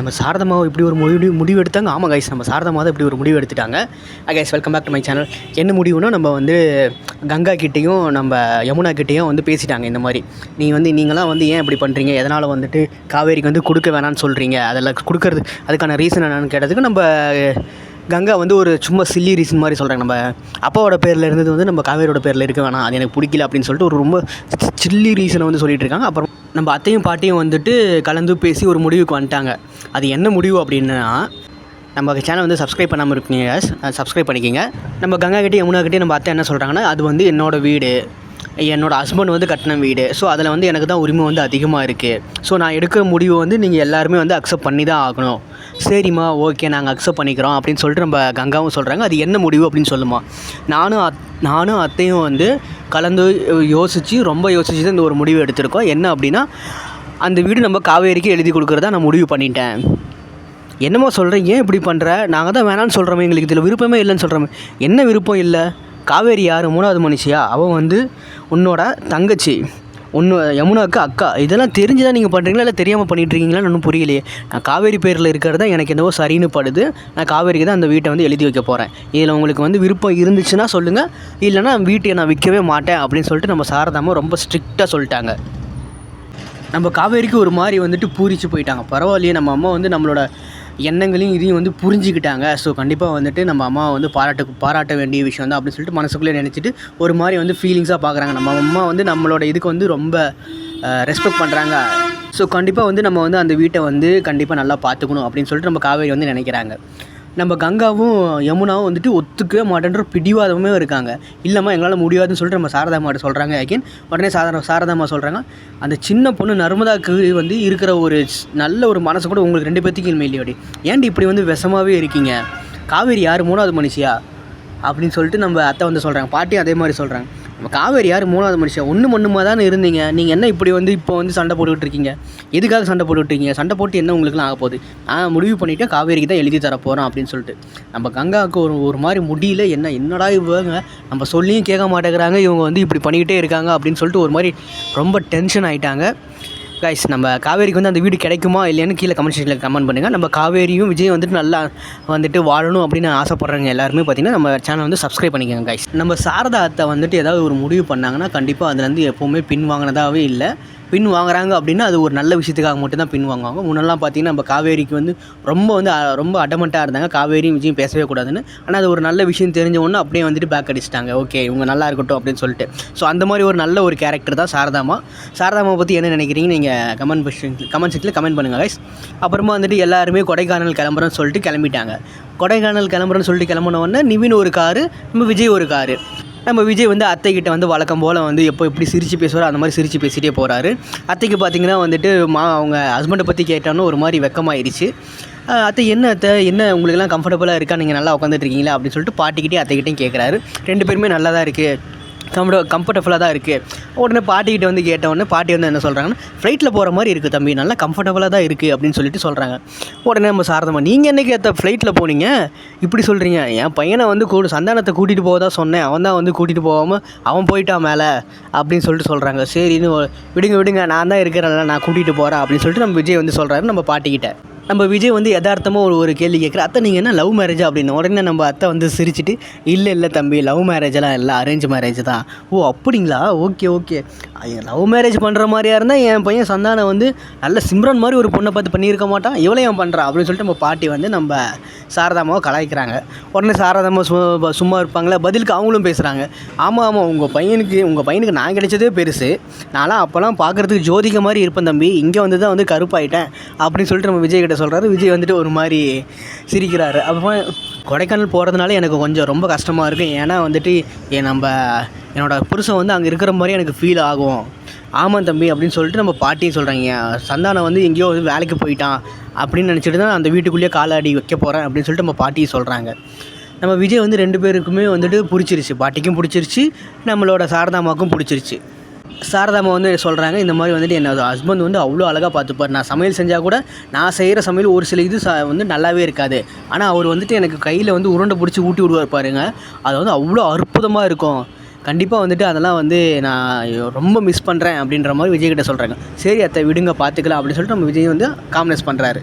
நம்ம சாரதமாவை இப்படி ஒரு முடிவு முடிவு எடுத்தாங்க ஆமாம் கைஸ் நம்ம சாரதமாக தான் இப்படி ஒரு முடிவு எடுத்துட்டாங்க guys welcome back to my channel என்ன முடிவுனா நம்ம வந்து கங்கா கிட்டேயும் நம்ம யமுனா கிட்டேயும் வந்து பேசிட்டாங்க இந்த மாதிரி. நீ வந்து நீங்களாம் வந்து ஏன் இப்படி பண்ணுறீங்க எதனால் வந்துட்டு காவேரிக்கு வந்து கொடுக்க வேணாம்னு சொல்கிறீங்க அதில் கொடுக்கறது அதுக்கான ரீசன் என்னன்னு கேட்டதுக்கு நம்ம கங்கா வந்து ஒரு சும்மா சில்லி ரீசன் மாதிரி சொல்கிறாங்க நம்ம அப்பாவோட பேரில் இருந்தது வந்து நம்ம காவேரியோட பேரில் இருக்க வேணாம். அது எனக்கு பிடிக்கல அப்படின்னு சொல்லிட்டு ஒரு ரொம்ப சில்லி ரீசனை வந்து சொல்லிட்டு இருக்காங்க. அப்புறம் நம்ம அத்தையும் பாட்டியும் வந்துட்டு கலந்து பேசி ஒரு முடிவுக்கு வந்துட்டாங்க. அது என்ன முடிவு அப்படின்னா நம்ம சேனல் வந்து சப்ஸ்கிரைப் பண்ணாமல் இருக்கீங்க சப்ஸ்கிரைப் பண்ணிக்கிங்க. நம்ம கங்கா கிட்டே யமுனா கிட்டே நம்ம அத்தை என்ன சொல்கிறாங்கன்னா அது வந்து என்னோடய வீடு. என்னோடய ஹஸ்பண்ட் வந்து கட்டின வீடு. ஸோ அதில் வந்து எனக்கு தான் உரிமை வந்து அதிகமாக இருக்குது ஸோ நான் எடுக்கிற முடிவு வந்து நீங்கள் எல்லாருமே வந்து அக்செப்ட் பண்ணி தான் ஆகணும். சரிம்மா ஓகே நாங்கள் அக்செப்ட் பண்ணிக்கிறோம் அப்படின்னு சொல்லிட்டு நம்ம கங்காவும் சொல்கிறாங்க அது என்ன முடிவு அப்படின்னு சொல்லுமா? நானும் அத் நானும் அத்தையும் வந்து கலந்து யோசித்து ரொம்ப யோசித்து தான் இந்த ஒரு முடிவு எடுத்திருக்கோம். என்ன அப்படின்னா அந்த வீடு நம்ம காவேரிக்கு எழுதி கொடுக்குறதா நான் முடிவு பண்ணிட்டேன். என்னம்மா சொல்கிறேன் ஏன் இப்படி பண்ணுற நாங்கள் தான் வேணான்னு சொல்கிறோமே எங்களுக்கு. இதில் விருப்பமே இல்லைன்னு சொல்கிறோமே என்ன விருப்பம் இல்லை? காவேரி யார்? மூணாவது மனுஷியா? அவன் வந்து உன்னோட தங்கச்சி. ஒன்று யமுனாவுக்கு அக்கா. இதெல்லாம் தெரிஞ்சு தான் நீங்கள் பண்ணுறீங்களா இல்லை தெரியாமல் பண்ணிகிட்ருக்கீங்களான்னு ஒன்றும் புரியலையே. நான் காவேரி பேரில் இருக்கிறது தான் எனக்கு என்னவோ சரின்னு படுது. நான் காவேரிக்கு தான் அந்த வீட்டை வந்து எழுதி வைக்க போகிறேன் இதில் உங்களுக்கு வந்து விருப்பம் இருந்துச்சுன்னா சொல்லுங்கள் இல்லைனா வீட்டை நான் விற்கவே மாட்டேன் அப்படின்னு சொல்லிட்டு நம்ம சாரதாமா ரொம்ப ஸ்ட்ரிக்டாக சொல்லிட்டாங்க. நம்ம காவேரிக்கு ஒரு மாதிரி வந்துட்டு பூரிச்சு போயிட்டாங்க. பரவாயில்லையே நம்ம அம்மா வந்து நம்மளோட எண்ணங்களையும் இதையும் வந்து புரிஞ்சுக்கிட்டாங்க. ஸோ கண்டிப்பாக வந்துட்டு நம்ம அம்மாவை வந்து பாராட்ட பாராட்ட வேண்டிய விஷயம் தான் அப்படின்னு சொல்லிட்டு மனசுக்குள்ளே நினச்சிட்டு ஒரு மாதிரி வந்து ஃபீலிங்ஸாக பார்க்குறாங்க. நம்ம அம்மா வந்து நம்மளோட இதுக்கு வந்து ரொம்ப ரெஸ்பெக்ட் பண்ணுறாங்க ஸோ கண்டிப்பாக வந்து நம்ம வந்து அந்த வீட்டை வந்து கண்டிப்பாக நல்லா பார்த்துக்கணும் அப்படின்னு சொல்லிட்டு நம்ம காவேரி வந்து நினைக்கிறாங்க. நம்ம கங்காவும் யமுனாவும் வந்துட்டு ஒத்துக்கவே மாட்டேன்ற பிடிவாதமே இருக்காங்க. இல்லைம்மா எங்களால் முடியாதுன்னு சொல்லிட்டு நம்ம சாரதாமாட்ட சொல்கிறாங்க அகேன். உடனே சாதாரண சாரதாமா சொல்கிறாங்க அந்த சின்ன பொண்ணு நர்மதாக்கு வந்து இருக்கிற ஒரு நல்ல ஒரு மனசு கூட உங்களுக்கு ரெண்டு பேர்த்துக்கு இனிமே இல்லையோடி ஏன்டி இப்படி வந்து விஷமாகவே இருக்கீங்க? காவேரி யார்? மூணாவது மனுஷியா? அப்படின்னு சொல்லிட்டு நம்ம அத்தை வந்து சொல்கிறாங்க பாட்டியும் அதே மாதிரி சொல்கிறாங்க காவேரி யார்? மூணாவது மனுஷன். ஒன்று மண்ணுமா தானே இருந்தீங்க. நீங்கள் என்ன இப்படி வந்து இப்போ வந்து சண்டை போட்டுக்கிட்டு இருக்கீங்க? எதுக்காக சண்டை போட்டுக்கிட்டு இருக்கீங்க? சண்டை போட்டு என்ன உங்களுக்குலாம் ஆக போகுது? நான் முடிவு பண்ணிவிட்டு காவேரிக்கு தான் எழுதி தர போகிறோம் அப்படின்னு சொல்லிட்டு. நம்ம கங்காவுக்கு ஒரு ஒரு மாதிரி முடியல. என்ன என்னடா இவங்க? நம்ம சொல்லியும் கேட்க மாட்டேங்கிறாங்க. இவங்க வந்து இப்படி பண்ணிக்கிட்டே இருக்காங்க அப்படின்னு சொல்லிட்டு ஒரு மாதிரி ரொம்ப டென்ஷன் ஆகிட்டாங்க கைஸ் நம்ம காவேரிக்கு வந்து அந்த வீடு கிடைக்குமா இல்லையான்னு கீழே கமெண்ட் செக்ஷனில் கமெண்ட் பண்ணுங்கள் நம்ம காவேரியும் விஜய் வந்துட்டு நல்லா வந்துட்டு வாழணும் அப்படின்னு ஆசைப்பட்றவங்க எல்லாருமே பார்த்திங்கன்னா நம்ம சேனல் வந்து சப்ஸ்கிரைப் பண்ணிக்கோங்க கைஸ் நம்ம சாரதா அத்தை வந்துட்டு ஏதாவது ஒரு முடிவு பண்ணாங்கன்னா கண்டிப்பாக அதுலேருந்து எப்போவுமே பின் வாங்கினதாகவே இல்லை. பின் வாங்குறாங்க அப்படின்னா அது ஒரு நல்ல விஷயத்துக்காக மட்டும்தான் பின் வாங்குவாங்க. முன்னெல்லாம் பார்த்தீங்கன்னா நம்ம காவேரிக்கு வந்து ரொம்ப வந்து ரொம்ப அடமெண்ட்டாக இருந்தாங்க. காவேரியும் விஜயும் பேசவே கூடாதுன்னு. ஆனால் அது ஒரு நல்ல விஷயம் தெரிஞ்ச அப்படியே வந்துட்டு பேக் அடிச்சிட்டாங்க. ஓகே இவங்க நல்லா இருக்கட்டும் அப்படின்னு சொல்லிட்டு. ஸோ அந்த மாதிரி ஒரு நல்ல ஒரு கேரக்டர் தான் சாரதாமா சாரதாமா பற்றி என்ன நினைக்கிறீங்க நீங்கள் கமெண்ட் செக்ஷன் கமெண்ட் செக்ஷனில் கமெண்ட் பண்ணுங்கள் கைஸ் அப்புறமா வந்துட்டு எல்லாருமே கொடைக்கானல் கிளம்புறேன்னு சொல்லிட்டு கிளம்பிட்டாங்க. கொடைக்கானல் கிளம்புறேன்னு சொல்லிட்டு கிளம்புன உடனே நிவின் ஒரு காரு நம்ம விஜய் ஒரு காரு. நம்ம விஜய் வந்து அத்தைக்கிட்ட வந்து வழக்கம் போல் வந்து எப்போ எப்படி சிரித்து பேசுவாரோ அந்த மாதிரி சிரித்து பேசிகிட்டே போகிறாரு அத்தைக்கு பார்த்தீங்கன்னா வந்துட்டு மா அவங்க ஹஸ்பண்டை பற்றி கேட்டோன்னு ஒரு மாதிரி வெக்கமாயிருச்சு. அத்தை என்ன அத்தை? என்ன உங்களுக்குலாம் கம்ஃபர்டபுளாக இருக்கா? நீங்கள் நல்லா உட்காந்துட்டு இருக்கீங்களா? அப்படின்னு சொல்லிட்டு பாட்டிக்கிட்டே அத்தைக்கிட்டையும் கேட்குறாரு ரெண்டு பேருமே நல்லா தான் இருக்குது கம்ஃபர்ட கம்ஃபர்டபுளாக தான் இருக்குது உடனே பாட்டிக்கிட்ட வந்து கேட்ட உடனே பாட்டி வந்து என்ன சொல்கிறாங்கன்னா ஃப்ளைட்டில் போகிற மாதிரி இருக்குது தம்பி நல்லா கம்ஃபர்டபுளாக தான் இருக்குது அப்படின்னு சொல்லிட்டு சொல்கிறாங்க உடனே நம்ம சாரதம்மா நீங்கள் என்னைக்கு ஏற்ற ஃப்ளைட்டில் போனீங்க? இப்படி சொல்கிறீங்க என் பையனை வந்து கூடு சந்தானத்தை கூட்டிகிட்டு போக தான் சொன்னேன். அவன் தான் வந்து கூட்டிகிட்டு போகாமல் அவன் போயிட்டான் மேலே அப்படின்னு சொல்லிட்டு சொல்கிறாங்க சரின்னு விடுங்க விடுங்க நான் தான் இருக்கிறேன்ல நான் கூட்டிகிட்டு போகிறேன் அப்படின்னு சொல்லிட்டு நம்ம விஜய் வந்து சொல்கிறாரு நம்ம பாட்டிக்கிட்ட. நம்ம விஜய் வந்து யதார்த்தமாக ஒரு ஒரு கேள்வி கேட்குற அத்தை நீங்கள் என்ன லவ் மேரேஜா அப்படின்னு. உடனே நம்ம அத்தை வந்து சிரிச்சிட்டு இல்லை இல்லை தம்பி லவ் மேரேஜெல்லாம் இல்லை அரேஞ்ச் மேரேஜ் தான். ஓ அப்படிங்களா? Okay okay. லவ் மேரேஜ் பண்ணுற மாதிரியா இருந்தால் என் பையன் சந்தானம் வந்து நல்ல சிம்ரன் மாதிரி ஒரு பொண்ணை பார்த்து பண்ணியிருக்க மாட்டான். இவ்வளோ ஏன் பண்ணுறான் அப்படின்னு சொல்லிட்டு நம்ம பாட்டி வந்து நம்ம சாரதாமாவை கலாய்க்கிறாங்க. உடனே சாரதாமா சும்மா சும்மா இருப்பாங்களே பதிலுக்கு அவங்களும் பேசுகிறாங்க ஆமாம் ஆமாம் உங்கள் பையனுக்கு உங்கள் பையனுக்கு நான் கிடைச்சதே பெருசு. நான்லாம் அப்போல்லாம் பார்க்குறதுக்கு ஜோதிக மாதிரி இருப்பேன் தம்பி. இங்கே வந்து தான் வந்து கருப்பாயிட்டேன். அப்படின்னு சொல்லிட்டு நம்ம விஜய் கிட்ட சொல்கிறாரு விஜய் வந்துட்டு ஒரு மாதிரி சிரிக்கிறாரு. அப்புறமா கொடைக்கானல் போகிறதுனால எனக்கு கொஞ்சம் ரொம்ப கஷ்டமாக இருக்கும் ஏன்னா வந்துட்டு என் நம்ம என்னோடய புருஷன் வந்து அங்கே இருக்கிற மாதிரி எனக்கு ஃபீல் ஆகும். ஆமாம் தம்பி அப்படின்னு சொல்லிட்டு நம்ம பாட்டியும் சொல்கிறாங்க சந்தானம் வந்து எங்கேயோ வந்து வேலைக்கு போயிட்டான் அப்படின்னு நினச்சிட்டு தான் அந்த வீட்டுக்குள்ளேயே காலாடி வைக்க போகிறேன் அப்படின்னு சொல்லிட்டு நம்ம பாட்டியும் சொல்கிறாங்க நம்ம விஜய் வந்து ரெண்டு பேருக்குமே வந்துட்டு பிடிச்சிருச்சு. பாட்டிக்கும் பிடிச்சிருச்சு நம்மளோட சாரதாமாவுக்கும் பிடிச்சிருச்சு. சாரதாமா வந்து சொல்கிறாங்க இந்த மாதிரி வந்துட்டு என்னோட ஹஸ்பண்ட் வந்து அவ்வளோ அழகாக பார்த்துப்பார். நான் சமையல் செஞ்சால் கூட நான் செய்கிற சமையல் ஒரு சில இது வந்து நல்லாவே இருக்காது. ஆனால் அவர் வந்துட்டு எனக்கு கையில் வந்து உருண்டை பிடிச்சி ஊட்டி விடுவார் பாருங்க. அது வந்து அவ்வளோ அற்புதமாக இருக்கும். கண்டிப்பாக வந்துட்டு அதெல்லாம் வந்து நான் ரொம்ப மிஸ் பண்ணுறேன் அப்படின்ற மாதிரி விஜய்கிட்ட சொல்கிறாங்க சரி அத்தை விடுங்க பார்த்துக்கலாம் அப்படின்னு சொல்லிட்டு நம்ம விஜய் வந்து காம்னஸ் பண்ணுறாரு